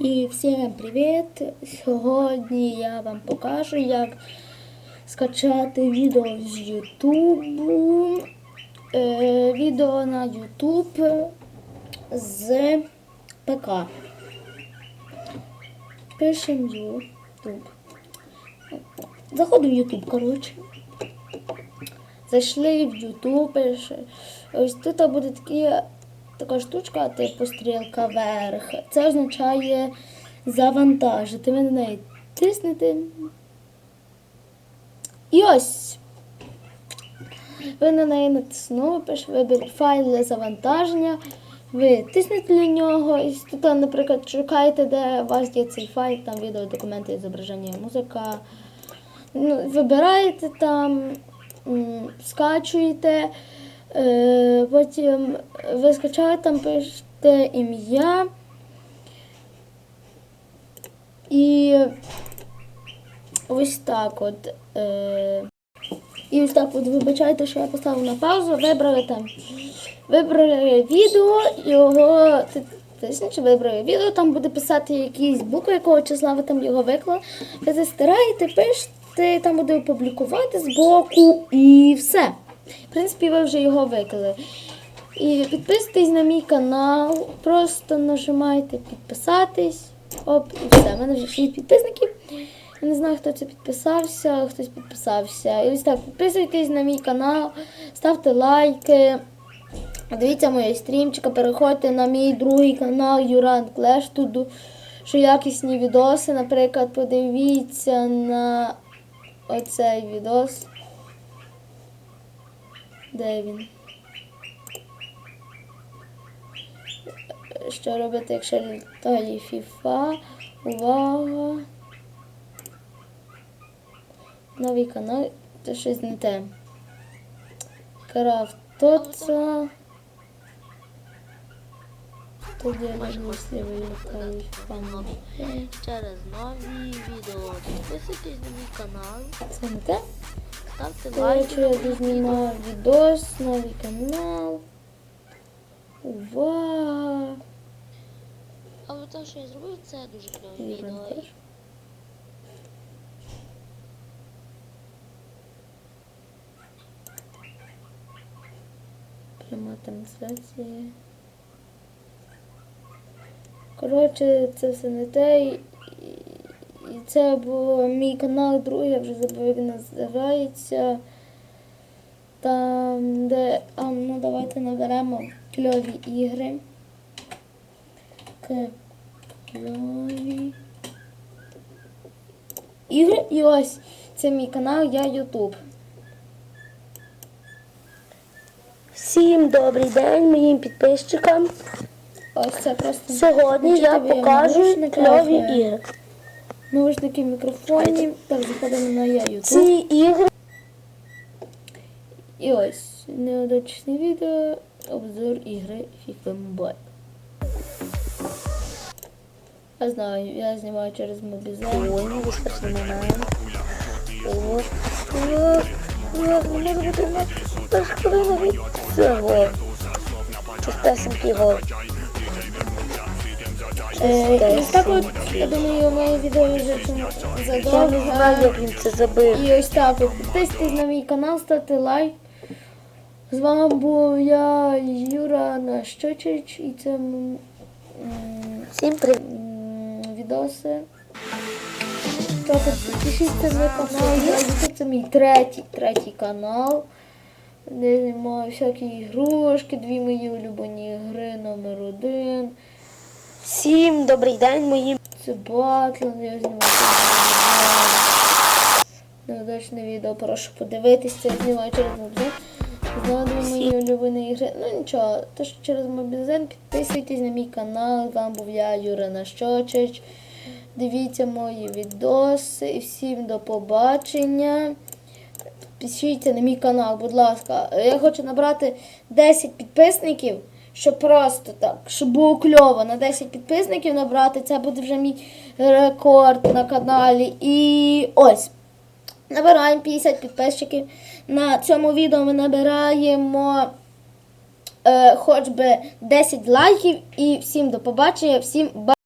І всім привіт! Сьогодні я вам покажу, як скачати відео з Ютубу. Е, відео на Ютуб з ПК. Пишемо Ютуб. Заходимо в Ютуб, коротше. Зайшли в Ютуб. Ось тут буде такі, така штучка, типу стрілка вверх. Це означає завантажити. Ви на неї тиснете. І ось. Ви на неї натиснули, пише вибір файл для завантаження. Ви тиснете на нього, і тут, наприклад, шукаєте, де у вас є цей файл, там відео, документи, зображення, музика. Ну, вибираєте там, скачуєте, потім ви там пишете ім'я. І ось так от. Е, і ось так от вибачайте, що я поставив на паузу, вибрали там. Вибрали відео, його ти- вибрали відео, там буде писати якісь букви, якого числа ви там його виклали. Ви застираєте, пишете, там буде опублікувати збоку і все. В принципі, ви вже його виклали. І підписуйтесь на мій канал, просто нажимайте підписатись. Оп, і все. У мене вже 6 підписників. Я не знаю, хто це підписався, хтось підписався. І ось так, підписуйтесь на мій канал, ставте лайки. Дивіться мої стрімчика, переходьте на мій другий канал Юран Клеш. Тут дуже якісні відоси. Наприклад, подивіться на оцей відос. Де він? Що робити, якщо літає FIFA? Увага! Новий канал. Це щось не те. Крафтоца. Тоді розмислі вилітають пану. Ще раз нові відео. Підписуйтесь на мій канал, Це не те? Ставте лайки. Я дознімав відос, новий канал. Увага! Але те, що я зробив, це дуже кльове відео. Пряма трансляція. Коротше, це все не те. Це був мій канал другий, я вже забув, як називається. Там, де. А, ну давайте наберемо кльові ігри. Кльові. Ігри. І ось це мій канал, я Ютуб. Всім добрий день моїм підписчикам. Ось це просто. Сьогодні я покажу кльові ігри. Наушники мікрофоні. Так, заходимо на я Ютуб. Ці ігри І ось неудачне відео, обзор ігри FIFA Mobile. Я знаю, я знімаю через мобізен. Ой, не вискочний момент. О, о, о, не може бути на перша хвилина від цього. Чистесенький гол. Е, і ось так от, я думаю, моє відео вже Я не знаю, як він це забив. І ось так от. Підписуйтесь на мій канал, ставте лайк. З вами був я, Юра Нащочич, і це м, Всім привіт. м, відоси. Так, от підпишіться на канал. Я це мій третій, третій канал. Де знімаю всякі ігрушки, дві мої улюблені гри номер один. Всім добрий день моїм. Це батл, я знімаю. Неудачне відео, прошу подивитись, це я знімаю через мобізен. Згадую мої улюблені ігри. Ну нічого, то що через мобізен підписуйтесь на мій канал. Вам був я, Юра Нащочич. Дивіться мої відоси. І всім до побачення. Підпишіться на мій канал, будь ласка. Я хочу набрати 10 підписників, щоб просто так, щоб було кльово. На 10 підписників набрати. Це буде вже мій рекорд на каналі. І ось. Набираємо 50 підписчиків. На цьому відео ми набираємо е, хоч би 10 лайків. І всім до побачення, всім ба.